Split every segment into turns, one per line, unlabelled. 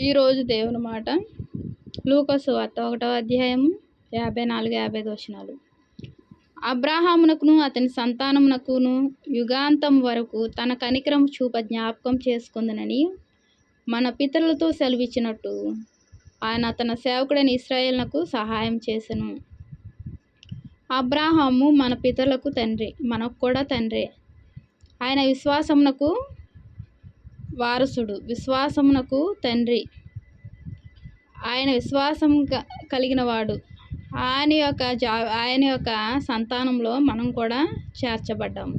ఈరోజు దేవుని మాట. లూకసు వార్త ఒకటో అధ్యాయం యాభై నాలుగు యాభై దోషణాలు అబ్రాహామునకును అతని సంతానమునకును యుగాంతం వరకు తన కనికరం చూప జ్ఞాపకం చేసుకుందనని మన పితరులతో సెలవిచ్చినట్టు ఆయన తన సేవకుడైన ఇస్రాయేల్నకు సహాయం చేసెను. అబ్రాహాము మన పితరులకు తండ్రి మనకు కూడా తండ్రి. ఆయన విశ్వాసమునకు వారసుడు విశ్వాసమునకు తండ్రి. ఆయన విశ్వాసం కలిగిన వాడు ఆయన యొక్క జా ఆయన యొక్క సంతానంలో మనం కూడా చేర్చబడ్డాము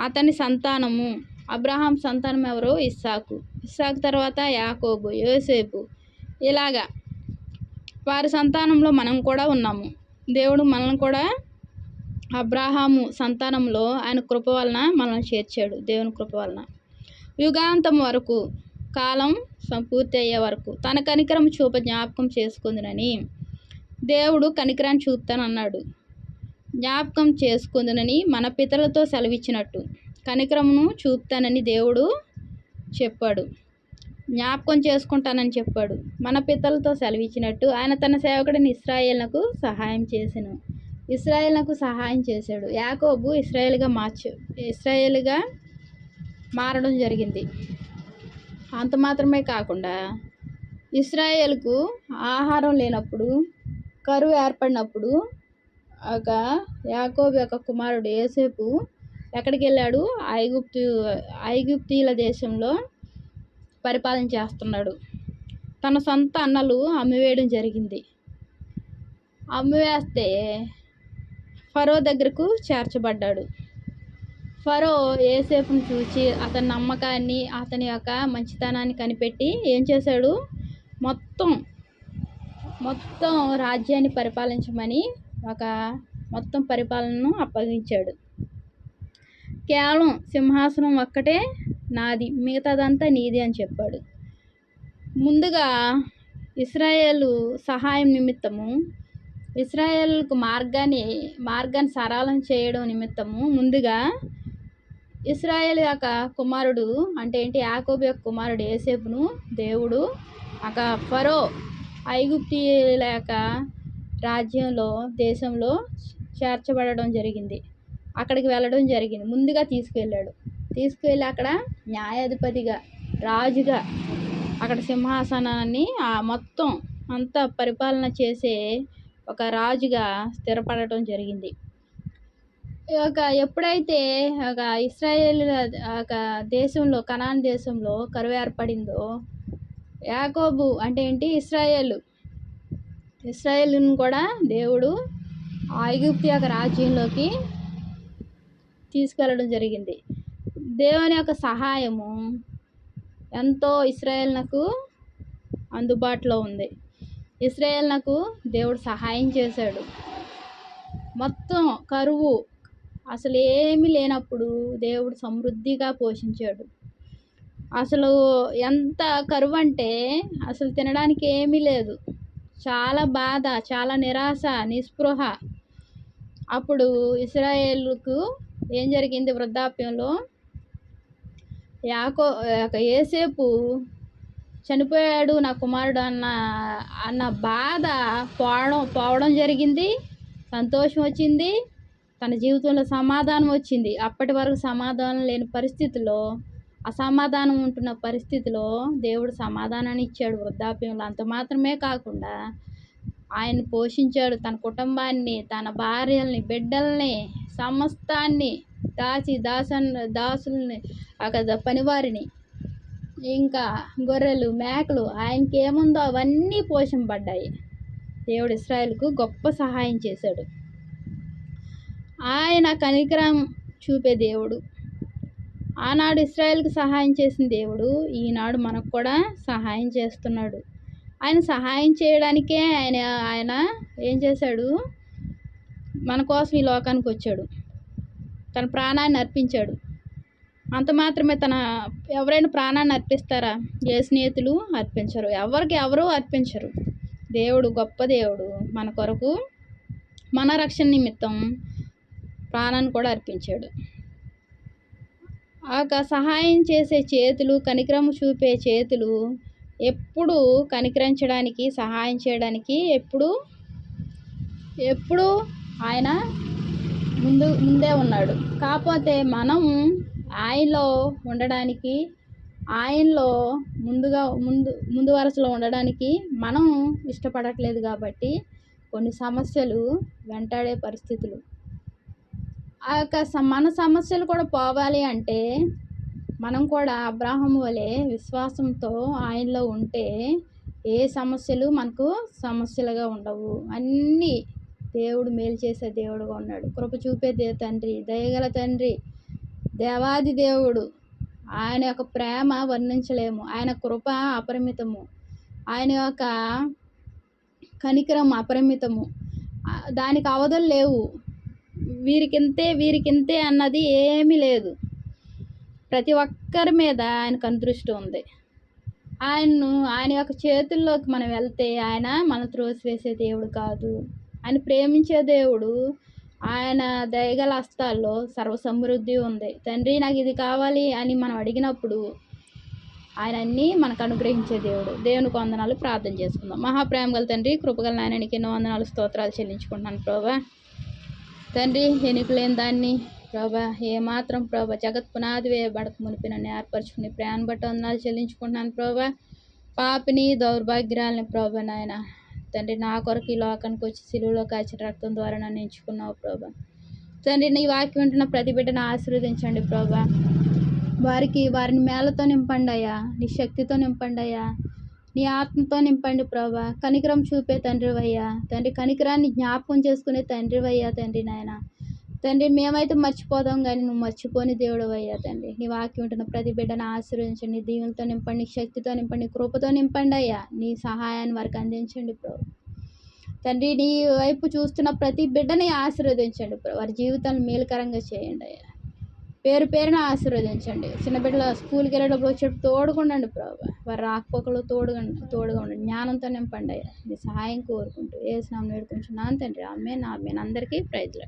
అతని సంతానము అబ్రహాం సంతానం ఎవరు? ఇస్సాకు. ఇస్సాకు తర్వాత యాకోబు యోసేపు. ఇలాగా వారి సంతానంలో మనం కూడా ఉన్నాము. దేవుడు మనల్ని కూడా అబ్రాహాము సంతానంలో ఆయన కృప వలన మనల్ని చేర్చాడు దేవుని కృప వలన. యుగాంతం వరకు కాలం సంపూర్తి అయ్యే వరకు తన కనికరం చూప జ్ఞాపకం చేసుకుందునని దేవుడు కనికరాన్ని చూపుతానన్నాడు జ్ఞాపకం చేసుకుందునని మన పితలతో సెలవిచ్చినట్టు కనికరమును చూపుతానని దేవుడు చెప్పాడు. జ్ఞాపకం చేసుకుంటానని చెప్పాడు. మన పితలతో సెలవిచ్చినట్టు ఆయన తన సేవకుడిని ఇస్రాయేల్నకు సహాయం చేసెను. ఇస్రాయేల్నకు సహాయం చేశాడు. యాకోబు ఇస్రాయేల్గా మార్చు ఇస్రాయేల్గా మారడం జరిగింది. అంత మాత్రమే కాకుండా ఇస్రాయేల్కు ఆహారం లేనప్పుడు కరువు ఏర్పడినప్పుడు ఒక యాకోబ్ యొక్క కుమారుడు ఏసేపు ఎక్కడికి వెళ్ళాడు? ఐగుప్తు ఐగుప్తీల దేశంలో పరిపాలన చేస్తున్నాడు. తన సొంత అన్నలు అమ్మివేయడం జరిగింది. అమ్మివేస్తే ఫరో దగ్గరకు చేర్చబడ్డాడు. ఫరో ఏసేపుని చూసి అతని నమ్మకాన్ని అతని యొక్క మంచితనాన్ని కనిపెట్టి ఏం చేశాడు? మొత్తం మొత్తం రాజ్యాన్ని పరిపాలించమని ఒక మొత్తం పరిపాలనను అప్పగించాడు. కేవలం సింహాసనం ఒక్కటే నాది మిగతాదంతా నీది అని చెప్పాడు. ముందుగా ఇస్రాయేలు సహాయం నిమిత్తము ఇస్రాయేల్కు మార్గాన్ని మార్గాన్ని సరళం చేయడం నిమిత్తము ముందుగా ఇస్రాయేల్ యొక్క కుమారుడు అంటే ఏంటి? యాకోబు యొక్క కుమారుడు ఏసేపును దేవుడు ఒక ఫరో ఐగుప్తియుల యొక్క రాజ్యంలో దేశంలో చేర్చబడడం జరిగింది. అక్కడికి వెళ్ళడం జరిగింది. ముందుగా తీసుకువెళ్ళాడు తీసుకువెళ్ళి అక్కడ న్యాయాధిపతిగా రాజుగా అక్కడ సింహాసనాన్ని ఆ మొత్తం అంతా పరిపాలన చేసే ఒక రాజుగా స్థిరపడటం జరిగింది. ఒక ఎప్పుడైతే ఒక ఇస్రాయేల్ ఒక దేశంలో కనాన్ దేశంలో కరువు ఏర్పడిందో యాకోబు అంటే ఏంటి? ఇస్రాయేల్. ఇస్రాయేల్ను కూడా దేవుడు ఐగుప్తి యొక్క రాజ్యంలోకి తీసుకెళ్ళడం జరిగింది. దేవుని యొక్క సహాయము ఎంతో ఇస్రాయేల్నకు అందుబాటులో ఉంది. ఇస్రాయేల్నకు దేవుడు సహాయం చేశాడు. మొత్తం కరువు అసలు ఏమీ లేనప్పుడు దేవుడు సమృద్ధిగా పోషించాడు. అసలు ఎంత కరువు అంటే అసలు తినడానికి ఏమీ లేదు. చాలా బాధ చాలా నిరాశ నిస్పృహ. అప్పుడు ఇస్రాయేల్కు ఏం జరిగింది వృద్ధాప్యంలో? యాకో ఏసేపు చనిపోయాడు నా కుమారుడు అన్న అన్న బాధ పోవడం పోవడం జరిగింది సంతోషం వచ్చింది. తన జీవితంలో సమాధానం వచ్చింది. అప్పటి వరకు సమాధానం లేని పరిస్థితిలో అసమాధానం ఉంటున్న పరిస్థితిలో దేవుడు సమాధానాన్ని ఇచ్చాడు వృద్ధాప్యంలో. అంత మాత్రమే కాకుండా ఆయన పోషించాడు. తన కుటుంబాన్ని తన భార్యల్ని బిడ్డల్ని సమస్తాన్ని దాచి దాసన్ దాసుల్ని అక్కడ పనివారిని ఇంకా గొర్రెలు మేకలు ఆయనకి ఏముందో అవన్నీ పోషింపడ్డాయి దేవుడు ఇస్రాయల్కు గొప్ప సహాయం చేశాడు. ఆయన కనికరం చూపే దేవుడు. ఆనాడు ఇస్రాయల్కి సహాయం చేసిన దేవుడు ఈనాడు మనకు కూడా సహాయం చేస్తున్నాడు. ఆయన సహాయం చేయడానికే ఆయన ఆయన ఏం చేశాడు? మన కోసం ఈ లోకానికి వచ్చాడు. తన ప్రాణాన్ని అర్పించాడు. అంత మాత్రమే తన ఎవరైనా ప్రాణాన్ని అర్పిస్తారా? ఏ స్నేహితులు అర్పించరు. ఎవరికి ఎవరు అర్పించరు. దేవుడు గొప్ప దేవుడు. మన కొరకు మన రక్షణ నిమిత్తం ప్రాణాన్ని కూడా అర్పించాడు. ఆ సహాయం చేసే చేతులు కనికరము చూపే చేతులు ఎప్పుడు కనికరించడానికి సహాయం చేయడానికి ఎప్పుడు ఎప్పుడు ఆయన ముందు ముందే ఉన్నాడు. కాకపోతే మనం ఆయనలో ఉండడానికి ఆయనలో ముందుగా ముందు ముందు వరుసలో ఉండడానికి మనం ఇష్టపడట్లేదు కాబట్టి కొన్ని సమస్యలు వెంటాడే పరిస్థితులు. ఆ యొక్క మన సమస్యలు కూడా పోవాలి అంటే మనం కూడా అబ్రాహం వలె విశ్వాసంతో ఆయనలో ఉంటే ఏ సమస్యలు మనకు సమస్యలుగా ఉండవు. అన్నీ దేవుడు మేలు చేసే దేవుడుగా ఉన్నాడు. కృప చూపే దే తండ్రి దయగల తండ్రి దేవాది దేవుడు. ఆయన యొక్క ప్రేమ వర్ణించలేము. ఆయన కృప అపరిమితము. ఆయన యొక్క కనికరం అపరిమితము. దానికి అవధులు లేవు. వీరికింతే వీరికింతే అన్నది ఏమీ లేదు. ప్రతి ఒక్కరి మీద ఆయనకు అంతృష్టి ఉంది. ఆయన్ను ఆయన యొక్క చేతుల్లోకి మనం వెళ్తే ఆయన మన త్రోసివేసే దేవుడు కాదు. ఆయన ప్రేమించే దేవుడు ఆయన దయగల హస్తాల్లో సర్వసమృద్ధి ఉంది. తండ్రి నాకు ఇది కావాలి అని మనం అడిగినప్పుడు ఆయన అన్నీ మనకు అనుగ్రహించే దేవుడు. దేవునికి వందనాలు ప్రార్థన చేసుకుందాం. మహాప్రేమ గల తండ్రి కృపగల నాయననికి ఎన్నో వందనాలు స్తోత్రాలు చెల్లించుకుంటున్నాను ప్రభా. తండ్రి ఎన్నిక దాన్ని ప్రభా ఏమాత్రం ప్రభా జగత్ పునాది వేయబడక మునిపి నన్ను ఏర్పరచుకుని ప్రయాణ బట్టి వందనాలు చెల్లించుకుంటున్నాను ప్రభా. పాపిని దౌర్భాగ్యాలని ప్రభా నాయన తండ్రి నా కొరకు ఈ లోకానికి వచ్చి సిలువలో కాచిన రక్తం ద్వారా నన్ను ఎంచుకున్నావు ప్రభా. తండ్రి నీ వాక్యం ఉంటున్న ప్రతి బిడ్డను ఆశీర్వదించండి ప్రభా. వారికి వారిని మేళతో నింపండి అయ్యా నీ శక్తితో నింపండి అయ్యా. నీ ఆత్మతో నింపండి ప్రభా. కనికరం చూపే తండ్రివయ్యా. తండ్రి కనికరాన్ని జ్ఞాపకం చేసుకునే తండ్రివయ్యా తండ్రి నాయన. తండ్రి మేమైతే మర్చిపోదాం కానీ నువ్వు మర్చిపోని దేవుడు అయ్యా తండ్రి. నీ వాక్యం ఉంటున్న ప్రతి బిడ్డను ఆశీర్వదించండి. దీవులతో నింపండి శక్తితో నింపండి కృపతో నింపండి అయ్యా. నీ సహాయాన్ని వారికి అందించండి ప్రభు. తండ్రి నీ వైపు చూస్తున్న ప్రతి బిడ్డని ఆశీర్వదించండి ప్రభు. వారి జీవితాన్ని మేలుకరంగా చేయండి అయ్యా. పేరు పేరున ఆశీర్వదించండి. చిన్న స్కూల్కి వెళ్ళేటప్పుడు వచ్చేటప్పుడు తోడుకుండండి ప్రభు. వారు రాకపోకలు తోడుగా తోడుగా ఉండండి. జ్ఞానంతో నింపండి అయ్యా. మీ సహాయం కోరుకుంటూ ఏ స్నామం వేడుకుంటున్నాను తండ్రి. ఆమె నా అందరికీ ప్రైజ్లు